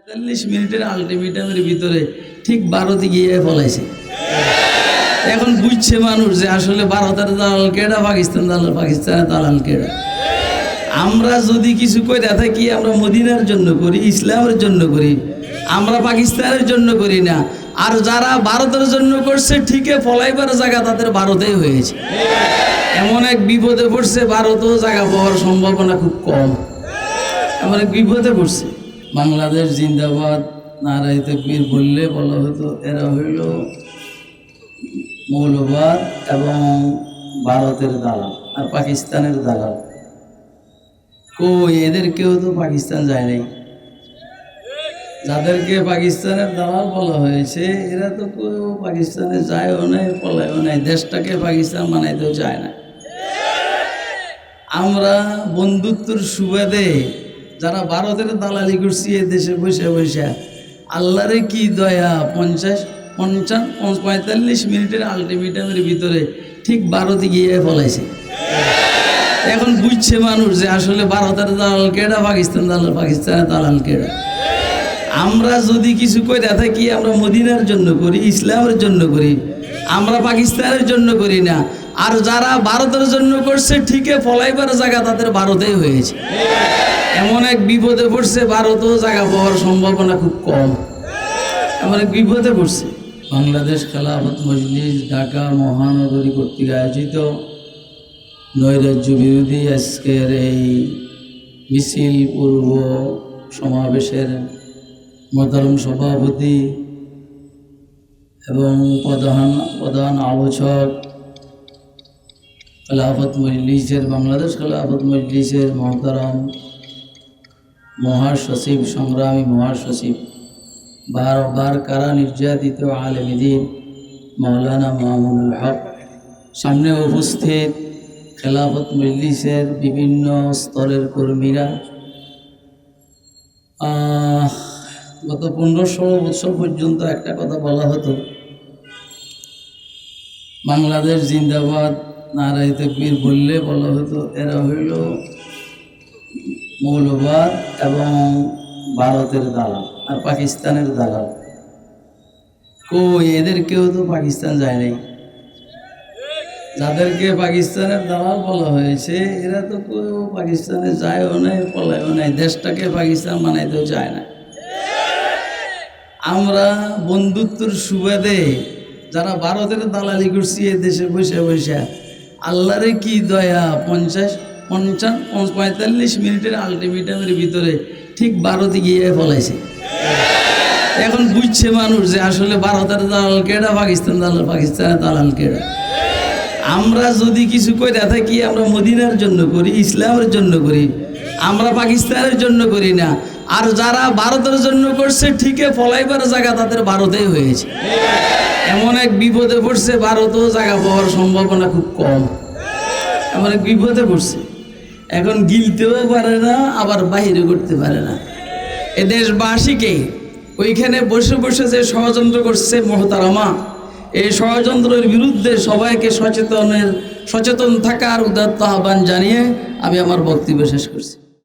পঁয়তাল্লিশ মিনিটের আলটিমেটামের ভিতরে ঠিক ভারতে গিয়ে ফলাইছে। এখন বুঝছে মানুষ যে আসলে ভারতের দালাল কেডা, পাকিস্তান দালাল, পাকিস্তানের দালাল কেডা? আমরা যদি কিছু করে থাকি, আমরা মদিনার জন্য করি, ইসলামের জন্য করি, আমরা পাকিস্তানের জন্য করি না। আর যারা ভারতের জন্য করছে, ঠিকই ফলাইবার জায়গা তাদের ভারতেই হয়েছে। এমন এক বিপদে পড়ছে ভারতও জায়গা পাওয়ার সম্ভাবনা খুব কম। এমন এক বিপদে পড়ছে। বাংলাদেশ জিন্দাবাদ নারাই তকবীর বললে বলা হতো, এরা হইল মৌলবাদ এবং ভারতের দালাল আর পাকিস্তানের দালাল। কই এদের কেউ তো পাকিস্তান যায় নাই। যাদেরকে পাকিস্তানের দালাল বলা হয়েছে, এরা তো কেউ পাকিস্তানে যায়ও নাই, পলায়ও নাই, দেশটাকে পাকিস্তান বানাইতেও চায় না। আমরা বন্ধুত্বর সুবাদে যারা ভারতের দালালি করছি এ দেশে বসে বসে, আল্লাহরে কি দয়া? পঞ্চাশ পঞ্চাশ, পঁয়তাল্লিশ মিনিটের আলটিমেটামের ভিতরে ঠিক ভারতে গিয়ে ফলাইছে। এখন বুঝছে মানুষ যে আসলে ভারতের দালাল কেডা? পাকিস্তান দালাল, পাকিস্তানের দালাল কেডা? আমরা যদি কিছু করে থাকি, আমরা মদিনার জন্য করি, ইসলামের জন্য করি, আমরা পাকিস্তানের জন্য করি না। আর যারা ভারতের জন্য করছে, ঠিকই ফলাইবার জায়গা তাদের ভারতেই হয়েছে। এমন এক বিপদে পড়ছে, ভারতও জায়গা পাওয়ার সম্ভাবনা খুব কম। এমন এক বিপদে পড়ছে। বাংলাদেশ খেলাফত মজলিস ঢাকা মহানগরী কর্তৃক আয়োজিত নৈরাজ্য বিরোধী আজকের এই মিছিল পূর্ব সমাবেশের মোহতারম সভাপতি এবং প্রধান প্রধান আলোচক খেলাফত মজলিসের বাংলাদেশ খেলাফত মজলিসের মহতারাম মহাসচিব, সংগ্রামী মহাসচিব, বারবার কারা নির্যাতিত আলমদিন মৌলানা মামুনুল হক। সামনে উপস্থিত খেলাফত মজলিসের বিভিন্ন স্তরের কর্মীরা। গত পনেরো ষোলো বছর পর্যন্ত একটা কথা বলা হতো, বাংলাদেশ জিন্দাবাদ নারাই তকবীর বললে বলা হতো, এরা হইল মৌলবাদ এবং ভারতের দালাল আর পাকিস্তানের দালাল। কই এদের কেউ তো পাকিস্তান যায় নাই। যাদেরকে পাকিস্তানের দালাল বলা হয়েছে, এরা তো কেউ পাকিস্তানে যায়ও নাই, পলায়ও নাই, দেশটাকে পাকিস্তান বানাইতেও চায় না। আমরা বন্ধুত্বর সুবাদে যারা ভারতের দালালি করছি এ দেশে বসে বসে আল্লাহরে কি দয়া? পঞ্চাশ পঞ্চাশ পঁয়তাল্লিশ মিনিটের আলটিমেটামের ভিতরে ঠিক ভারতে গিয়ে ফলাইছে। এখন বুঝছে মানুষ যে আসলে ভারতের দালাল কেডা, পাকিস্তান দালাল, পাকিস্তানের দালাল কেডা? আমরা যদি কিছু করে থাকি, আমরা মদিনার জন্য করি, ইসলামের জন্য করি, আমরা পাকিস্তানের জন্য করি না। আর যারা ভারতের জন্য করছে, ঠিকই ফলাইবার জায়গা তাদের ভারতেই হয়েছে। এমন এক বিপদে পড়ছে, ভারতও জায়গা পাওয়ার সম্ভাবনা খুব কম। এমন এক বিপদে পড়ছে। এখন গিলতেও পারে না, আবার বাহিরে করতে পারে না। এ দেশবাসীকে ওইখানে বসে বসে যে ষড়যন্ত্র করছে মহতারামা এই ষড়যন্ত্রের বিরুদ্ধে সবাইকে সচেতনের সচেতন থাকার উদাত্ত আহ্বান জানিয়ে আমি আমার বক্তব্য শেষ করছি।